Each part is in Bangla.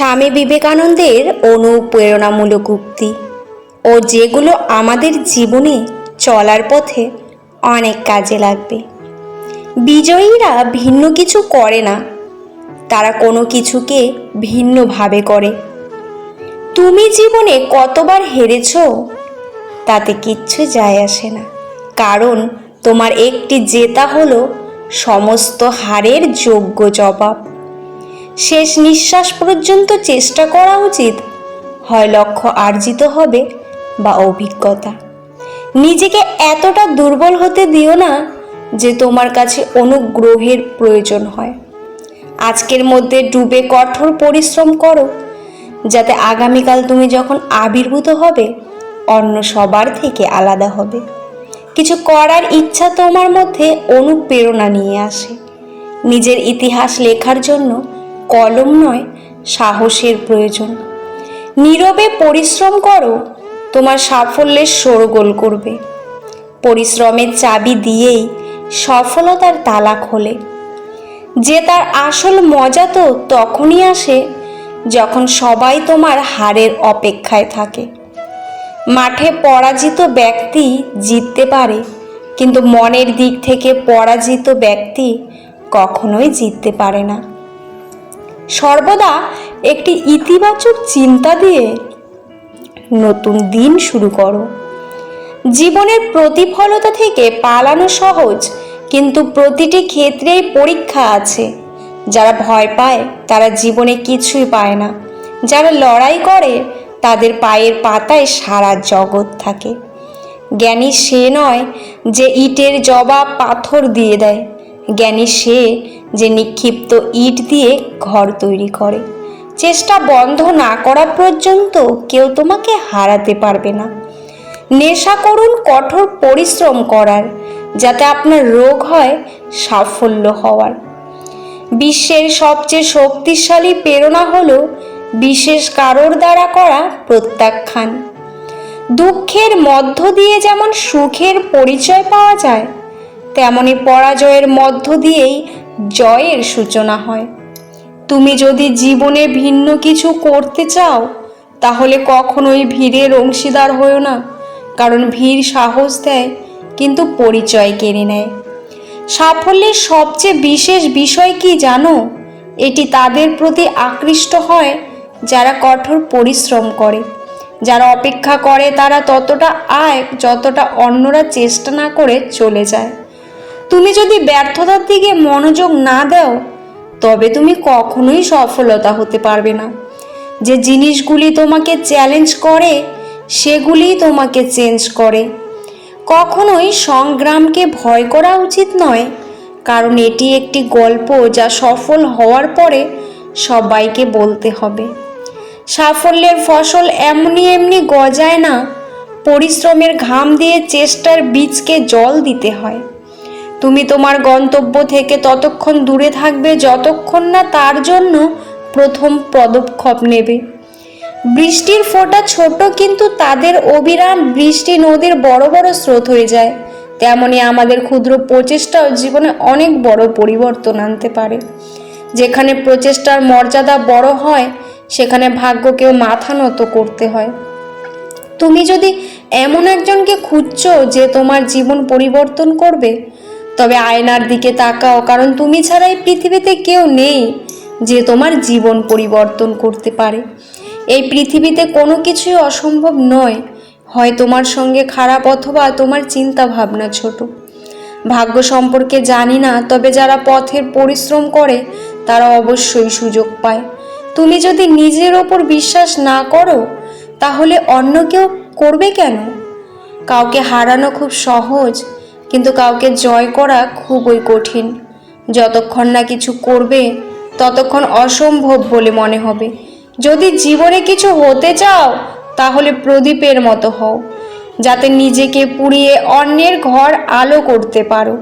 স্বামী বিবেকানন্দের অনুপ্রেরণামূলক উক্তি ও যেগুলো আমাদের জীবনে চলার পথে অনেক কাজে লাগবে। বিজয়ীরা ভিন্ন কিছু করে না, তারা কোনো কিছুকে ভিন্নভাবে করে। তুমি জীবনে কতবার হেরেছ, তাতে কিচ্ছু যায় আসে না, কারণ তোমার একটি জেতা হলো সমস্ত হারের যোগ্য জবাব। শেষ নিঃশ্বাস পর্যন্ত চেষ্টা করা উচিত। হয় লক্ষ্য আর্জিত হবে বা অভিজ্ঞতা। নিজেকে এতটা দুর্বল হতে দিও না যে তোমার কাছে অনুগ্রহের প্রয়োজন হয়। আজকের মধ্যে ডুবে কঠোর পরিশ্রম করো, যাতে আগামীকাল তুমি যখন আবির্ভূত হবে, অন্য সবার থেকে আলাদা হবে। কিছু করার ইচ্ছা তোমার মধ্যে অনুপ্রেরণা নিয়ে আসে। নিজের ইতিহাস লেখার জন্য কলম নয়, সাহসের প্রয়োজন। নীরবে পরিশ্রম করো, তোমার সাফল্যের শোরগোল করবে। পরিশ্রমের চাবি দিয়েই সফলতার তালা খোলে। যে তার আসল মজা তো তখনই আসে, যখন সবাই তোমার হারের অপেক্ষায় থাকে। মাঠে পরাজিত ব্যক্তি জিততে পারে, কিন্তু মনের দিক থেকে পরাজিত ব্যক্তি কখনোই জিততে পারে না। সর্বদা একটি ইতিবাচক চিন্তা দিয়ে নতুন দিন শুরু করো। জীবনের প্রতিফলতা থেকে পালানো সহজ, কিন্তু প্রতিটি ক্ষেত্রেই পরীক্ষা আছে। যারা ভয় পায়, তারা জীবনে কিছুই পায় না। যারা লড়াই করে, তাদের পায়ের পাতায় সারা জগৎ থাকে। জ্ঞানী সে নয় যে ইটের জবাব পাথর দিয়ে দেয়। জ্ঞানী সে যে নিক্ষিপ্ত ইট দিয়ে ঘর তৈরি করে। চেষ্টা বন্ধ না করা পর্যন্ত কেউ তোমাকে হারাতে পারবে না। নেশা করুন, কঠোর পরিশ্রম করার, যাতে আপনার রোগ হয় সাফল্য হওয়ার। বিশ্বের সবচেয়ে শক্তিশালী প্রেরণা হল বিশেষ কারোর দ্বারা করা প্রত্যাখ্যান। দুঃখের মধ্য দিয়ে যেমন সুখের পরিচয় পাওয়া যায় তেমনি পরাজয়ের মধ্য দিয়েই জয়ের সূচনা হয়। তুমি যদি জীবনে ভিন্ন কিছু করতে চাও, তাহলে কখনোই ভিড়ের অংশীদার হও না, কারণ ভিড় সাহস দেয়, কিন্তু পরিচয় কেড়ে নেয়। সাফল্যের সবচেয়ে বিশেষ বিষয় কি জানো? এটি তাদের প্রতি আকৃষ্ট হয়, যারা কঠোর পরিশ্রম করে। যারা অপেক্ষা করে, তারা ততটা আয়, যতটা অন্যরা চেষ্টা না করে চলে যায়। তুমি যদি ব্যর্থতার দিকে মনোযোগ না দাও, তবে তুমি কখনোই সফলতা হতে পারবে না। যে জিনিসগুলি তোমাকে চ্যালেঞ্জ করে সেগুলিই তোমাকে চেঞ্জ করে। কখনোই সংগ্রামকে ভয় করা উচিত নয়, কারণ এটি একটি গল্প যা সফল হওয়ার পরে সবাইকে বলতে হবে। সাফল্যের ফসল এমনি এমনি গজায় না, পরিশ্রমের ঘাম দিয়ে চেষ্টার বীজকে জল দিতে হয়। তুমি তোমার গন্তব্য থেকে ততক্ষণ দূরে থাকবে যতক্ষণ না তার জন্য প্রথম পদক্ষেপ নেবে। বৃষ্টির ফোঁটা ছোট কিন্তু তাদের অবিরাম বৃষ্টি নদীর বড় বড় স্রোত হয়ে যায়। তেমনি আমাদের ক্ষুদ্র প্রচেষ্টাও জীবনে অনেক বড় পরিবর্তন আনতে পারে। যেখানে প্রচেষ্টার মর্যাদা বড় হয়, সেখানে ভাগ্যকেও মাথা নত করতে হয়। তুমি যদি এমন একজনকে খুঁজছো যে তোমার জীবন পরিবর্তন করবে তবে আয়নার দিকে তাকাও, কারণ তুমি ছাড়া এই পৃথিবীতে কেউ নেই যে তোমার জীবন পরিবর্তন করতে পারে। এই পৃথিবীতে কোনো কিছুই অসম্ভব নয়, হয় তোমার সঙ্গে খারাপ অথবা তোমার চিন্তা ভাবনা ছোট। ভাগ্য সম্পর্কে জানি না, তবে যারা পথের পরিশ্রম করে, তারা অবশ্যই সুযোগ পায়। তুমি যদি নিজের ওপর বিশ্বাস না করো, তাহলে অন্য কেউ করবে কেন? কাউকে হারানো খুব সহজ। কিন্তু কাউকে জয় করা খুবই কঠিন। যতক্ষণ না কিছু করবে, ততক্ষণ অসম্ভব বলে মনে হবে। যদি জীবনে কিছু হতে চাও, তাহলে প্রদীপের মতো হও, যাতে নিজেকে পুড়িয়ে অন্যের ঘর আলো করতে পারো।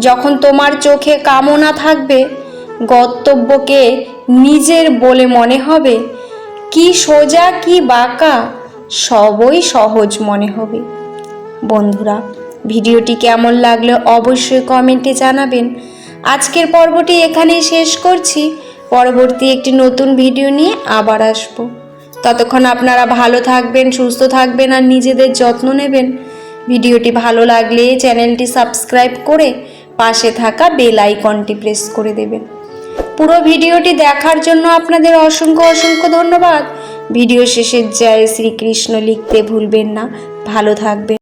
যখন তোমার চোখে কামনা থাকবে, গন্তব্যকে নিজের বলে মনে হবে, কি সোজা, কি বাঁকা, সবই সহজ মনে হবে। বন্ধুরা ভিডিওটি কেমন লাগল অবশ্যই কমেন্টে জানাবেন। আজকের পর্বটি এখানেই শেষ করছি। পরবর্তী একটি নতুন ভিডিও নিয়ে আবার আসব। ততক্ষণ আপনারা ভালো থাকবেন, সুস্থ থাকবেন আর নিজেদের যত্ন নেবেন। ভিডিওটি ভালো লাগলে চ্যানেলটি সাবস্ক্রাইব করে পাশে থাকা বেল আইকনটি প্রেস করে দেবেন। পুরো ভিডিওটি দেখার জন্য আপনাদের অসংখ্য অসংখ্য ধন্যবাদ। ভিডিও শেষে জয় শ্রীকৃষ্ণ লিখতে ভুলবেন না। ভালো থাকবেন।